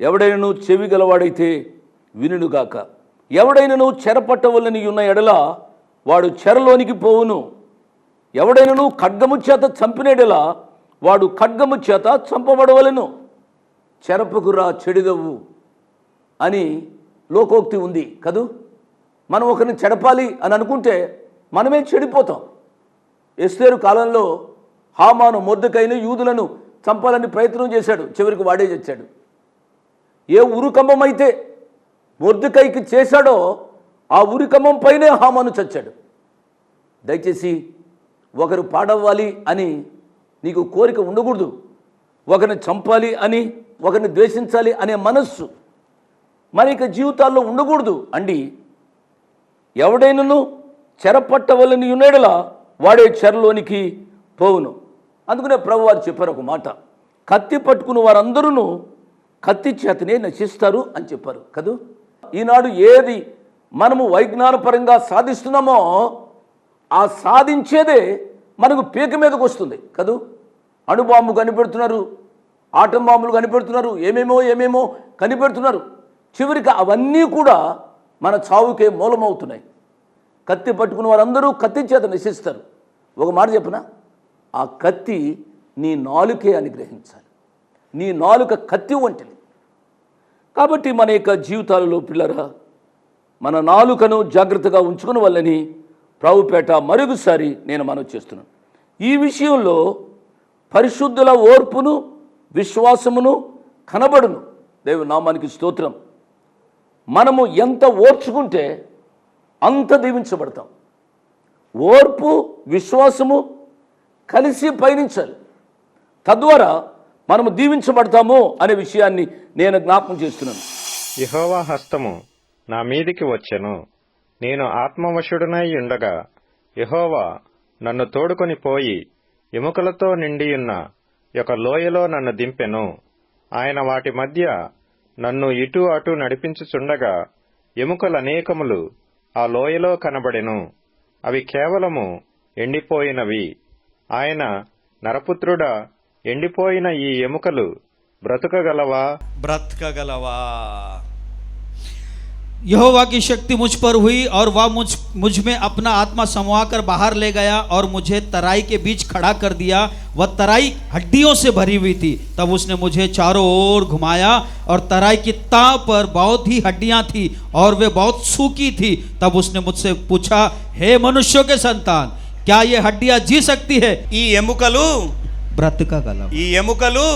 ఎవడైనను చెవి గలవాడైతే వినుగాక ఎవడైనను చెరపట్టవలని ఉన్న ఎడల వాడు చెరలోనికి పోవును. ఎవడైనను ఖడ్గము చేత చంపినడెలా వాడు ఖడ్గము చేత చంపబడవలను. చెరపకురా చెడిదవు అని లోకోక్తి ఉంది కదూ? మనం ఒకరిని చెడపాలి అని అనుకుంటే మనమే చెడిపోతాం. ఎస్తేరు కాలంలో హామాను మొద్దుకైన యూదులను చంపాలని ప్రయత్నం చేశాడు. చివరికి వాడే చచ్చాడు. ఏ ఉరుకంబం అయితే మొర్దుకైకి చేశాడో ఆ ఉరికంబం పైనే హామాను చచ్చాడు. దయచేసి ఒకరు పాడవ్వాలి అని నీకు కోరిక ఉండకూడదు. ఒకరిని చంపాలి అని ఒకరిని ద్వేషించాలి అనే మనస్సు మన ఇక జీవితాల్లో ఉండకూడదు అండి. ఎవడైనను చెరపట్టవలని ఉన్నాడులా వాడే చెరలోనికి పోవును. అందుకనే ప్రభువారు చెప్పారు ఒక మాట. కత్తి పట్టుకున్న వారందరూ కత్తి చేతనే నశిస్తారు అని చెప్పారు కదూ? ఈనాడు ఏది మనము వైజ్ఞానపరంగా సాధిస్తున్నామో ఆ సాధించేదే మనకు పీక మీదకు వస్తుంది కదూ? అణుబాంబు కనిపెడుతున్నారు ఆటం బాంబులు కనిపెడుతున్నారు ఏమేమో ఏమేమో కనిపెడుతున్నారు. చివరికి అవన్నీ కూడా మన చావుకే మూలమవుతున్నాయి. కత్తి పట్టుకున్న వారందరూ కత్తి చేత నశిస్తారు. ఒక మాట చెప్పనా? ఆ కత్తి నీ నాలుకే అనుగ్రహించాలి. నీ నాలుక కత్తి వంటిది కాబట్టి మన యొక్క జీవితాలలో పిల్లరా మన నాలుకను జాగ్రత్తగా ఉంచుకుని వల్లని ప్రభుపేట మరొకసారి నేను మనవి చేస్తున్నాను. ఈ విషయంలో పరిశుద్ధుల ఓర్పును విశ్వాసమును కనబడును. దేవుని నామానికి స్తోత్రం. మనము ఎంత ఓర్చుకుంటే అంత దీవించబడతాం. ఓర్పు విశ్వాసము కలిసి పయనించాలి. తద్వారా మనము దీవించబడతాము అనే విషయాన్ని నేను జ్ఞాపకం చేస్తున్నాను. యహోవా హస్తము నా మీదికి వచ్చెను. నేను ఆత్మవశుడునై ఉండగా యహోవా నన్ను తోడుకొని పోయి ఎముకలతో నిండియున్న ఒక లోయలో నన్ను దింపెను. ఆయన వాటి మధ్య నన్ను ఇటు అటు నడిపించుచుండగా ఎముకలనేకములు ఆ లోయలో కనబడెను. అవి కేవలము ఎండిపోయినవి. ఆయన నరపుత్రుడా ఎండిపోయిన ఈ ఎముకలు బ్రతుకగలవా బ్రతకగలవా यहोवा की शक्ति मुझ पर हुई और वह मुझ मुझ में अपना आत्मा समवा कर बाहर ले गया और मुझे तराई के बीच खड़ा कर दिया वह तराई हड्डियों से भरी हुई थी तब उसने मुझे चारों ओर घुमाया और तराई की ता पर बहुत ही हड्डियां थी और वे बहुत सूखी थी तब उसने मुझसे पूछा हे मनुष्यों के संतान क्या ये हड्डियां जी सकती है ఈ ఎముకలు व्रत का गलम ఈ ఎముకలు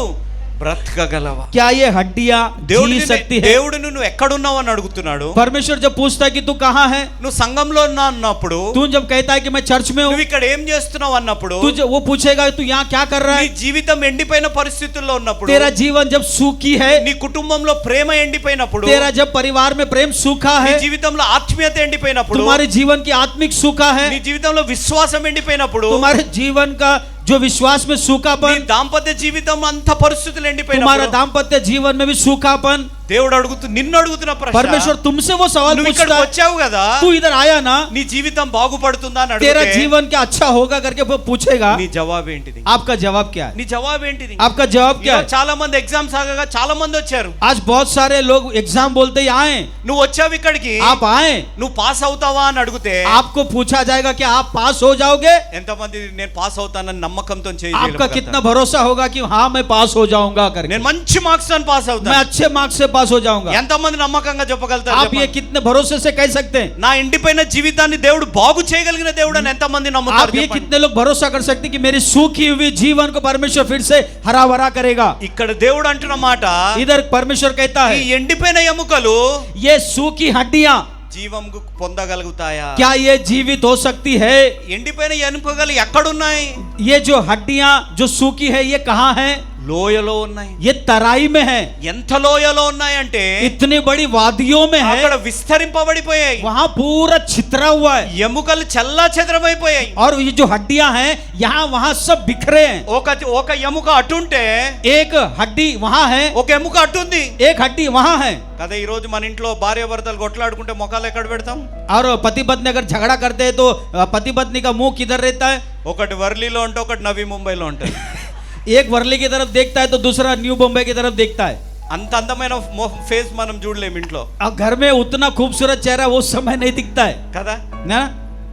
బ్రతకగలవా क्या ये हड्डियां దేవుడు जी నిన్ను- सकती है దేవుడు నువ్వు ఎక్కడున్నావు అని అడుగుతున్నాడు परमेश्वर जब पूछता है कि तू कहाँ है నువ్వు సంఘంలో ఉన్నా అన్నప్పుడు तू जब कहता है कि मैं चर्च में हूँ నువ్వు ఇక్కడ ఏం చేస్తున్నావు అన్నప్పుడు तुझे वो पूछेगा तू यहाँ क्या कर रहा నీ है జీవితం ఎండిపోయిన పరిస్థితుల్లో ఉన్నప్పుడు तेरा जीवन जब सूखी है నీ కుటుంబంలో ప్రేమ ఎండిపోయినప్పుడు तेरा जब परिवार में प्रेम सूखा నీ है జీవితంలో ఆత్మీయత ఎండిపోయినప్పుడు तुम्हारे जीवन की आत्मिक सूखा है నీ జీవితంలో విశ్వాసం ఎండిపోయినప్పుడు तुम्हारे जीवन का जो विश्वास में सूखापन दाम्पत्य जीवित अंत परस्थित तुम्हारा दाम्पत्य जीवन में भी सूखापन దేవుడు అడుగుతూ నిన్ను అడుగుతున్న ప్రశ్న परमेश्वर तुमसे वो सवाल నువ్వు पूछता ఇక్కడికి है వచ్చావు కదా तू इधर आया ना నీ జీవితం బాగుపడుతుందా అని तेरा అడిగితే जीवन क्या अच्छा होगा करके वो पूछेगा నీ జవాబు ఏంటిది आपका जवाब क्या है నీ జవాబు ఏంటిది आपका जवाब क्या ఈరోజు है చాలా మంది ఎగ్జామ్స్ ఆగగా చాలా మంది వచ్చారు आज बहुत सारे लोग एग्जाम बोलते ही आए నువ్వు వచ్చావు ఇక్కడికి आप आए నువ్వు పాస్ అవుతావా అని అడిగితే आपको पूछा जाएगा कि आप पास हो जाओगे ఎంతమంది నేను పాస్ అవుతానని నమ్మకంతో చేయి आपका నిలబడతారు. कितना भरोसा होगा कि हाँ मैं पास हो जाऊंगा करके నేను మంచి మార్క్స్ తో పాస్ मैं అవుతాను अच्छे मार्क्स से पास हो जाऊंगा ఎంతమంది నమ్మకంగా చెప్పగలుగుతారు आप ये చెప్పండి? कितने भरोसे से कह सकते हैं నా ఎండిపోయిన జీవితాన్ని దేవుడు బాగు చేయగలిగిన దేవుడు అని ఎంతమంది आप నమ్ముతారు ये చెప్పండి? कितने लोग भरोसा कर सकते हैं कि मेरी सूखी हुई जीवन को परमेश्वर फिर से हरा भरा करेगा ఇక్కడ దేవుడు అంటున్న మాట इधर परमेश्वर कहता ఈ है ఎండిపోయిన ఎముకలు ये सूखी हड्डियां జీవం పొందగలుగుతాయా क्या ये जीवित हो सकती है ఎండిపోయిన ఎముకలు ఎక్కడున్నాయి ये जो हड्डियां जो सूखी है ये कहाँ है లోయలో ఉన్నాయి ये तराई में है ఎంత లోయలో ఉన్నాయంటే इतनी बड़ी वादियों में అక్కడ है విస్తరింపబడిపోయాయి वहां पूरा छितरा हुआ है ఎముకలు చల్లా చెదరమైపోయాయి और ये जो हड्डियां हैं यहाँ वहां सब बिखरे हैं ఒక ఒక ఎముక అటుంటే एक हड्डी वहां है ఒక ఎముక అటుంది एक हड्डी वहां है కదా ఈ రోజు మన ఇంట్లో భార్య భర్తలు కొట్లాడుకుంటే మొఖాలు ఎక్కడ పెడతాం और पति पत्नी अगर झगड़ा करते हैं तो पति पत्नी का मुंह किधर रहता है ఒకటి వర్లీలో ఉంటే ఒకటి నవీ ముంబైలో ఉంటుంది एक वर्ली की तरफ देखता है तो दूसरा न्यू बॉम्बे की तरफ देखता है అంత అందమైన ఫేస్ మనం చూడలేము ఇంట్లో अब घर में उतना खूबसूरत चेहरा वो समय नहीं दिखता है కదా ना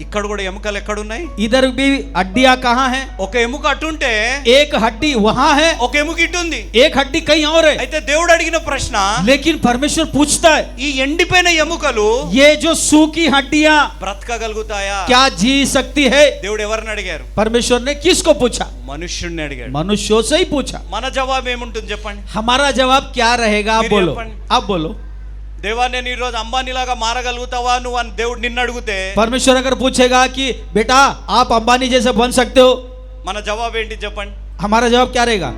ఇక్కడ కూడా ఎముకలు ఎక్కడున్నాయి इधर भी हड्डियां कहाँ हैं ఒక ఎముక అటుంటే एक हड्डी वहां है ఒక ఎముక ఇటు ఉంది एक हड्डी कहीं और है అయితే దేవుడు అడిగిన ప్రశ్న लेकिन परमेश्वर पूछता है ఈ ఎండిపోయిన ఎముకలు ये जो सूखी हड्डियां బ్రతకగలుగుతాయా क्या जी सकती है దేవుడు ఎవరిని అడిగారు परमेश्वर ने किसको पूछा మనుష్యుణ్ణి అడిగాడు मनुष्यों से ही पूछा మన జవాబు ఏముంటుంది చెప్పండి हमारा जवाब क्या रहेगा आप मेरी बोलो अपन- आप बोलो దేవా నేను ఈ రోజు అంబానీలాగా మారగలుగుతావా నువ్వు అని దేవుడు నిన్ను అడిగితే परमेश्वर अगर पूछेगा कि बेटा आप अंबानी जैसे बन सकते हो మన జవాబు ఏంటి చెప్పండి हमारा जवाब क्या रहेगा